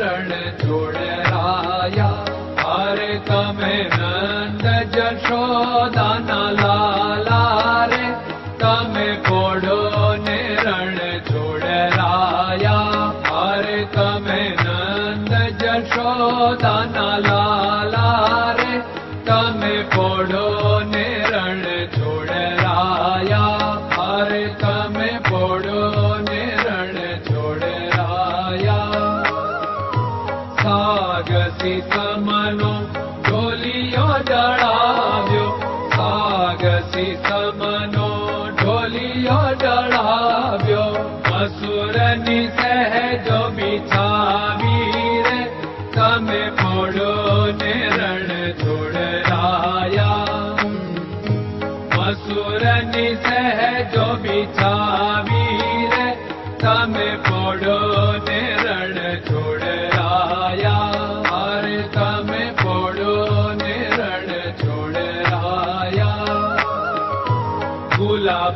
रण छोड़राया अरे तमे नंद जशोदाना लाला रे। तमे पोड़ो ने रण छोड़राया अरे तमे नंद जशोदाना लाला સાગસી સમનો ઢોલિયો જડાવ્યો સાગસી સમનો ઢોલિયો જડાવ્યો અસુરની સહેજો બિછાવી રે તમે પોડો ને રણ છોડરાયા મસુરની સહેજો બિછાવી રે તમે પોડો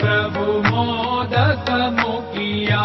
प्रभु मोदक मुखिया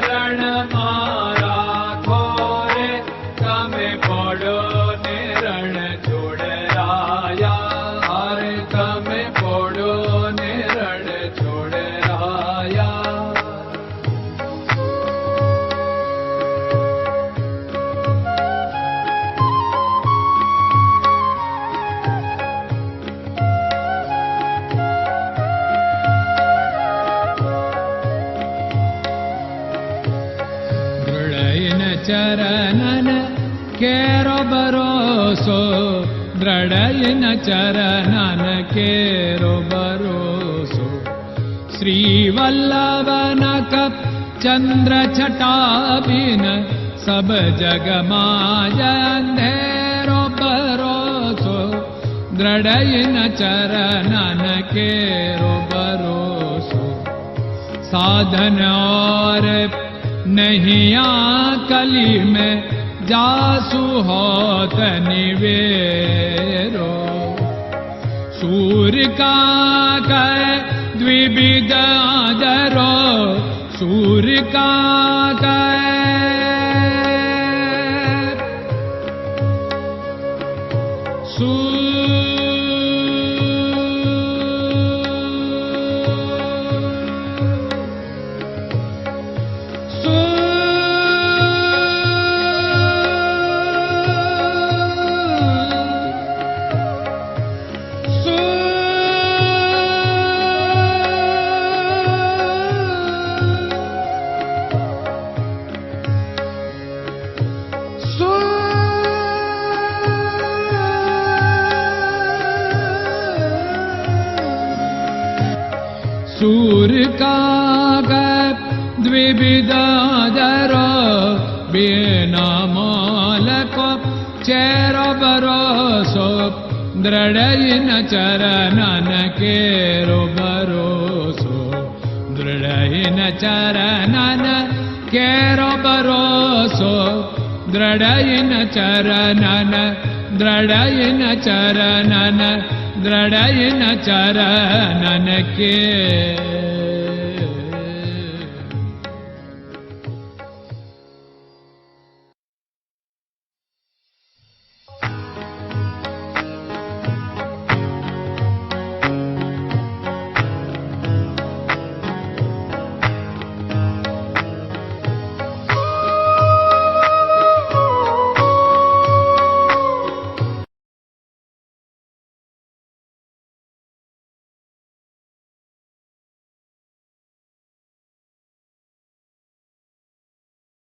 केरो भरोसो भरोसो। श्रीवल्लभन कप चंद्र छटाबिन सब जग माया अंधेरो भरोसो। दृढयन चरणन केरो भरोसो। साधन और नहीं कली में जासु होत निवेरो। सूर्य का कै द्विविध आदरो सूर्य का द्विविदादर बिना मालको चेर बरोसो दृढयिन चरणन केरो भरोसो दृढयिन चरणन केरो भरोसो दृढयिन चरणन दृढयिन चरणन दृढयिन चरणन के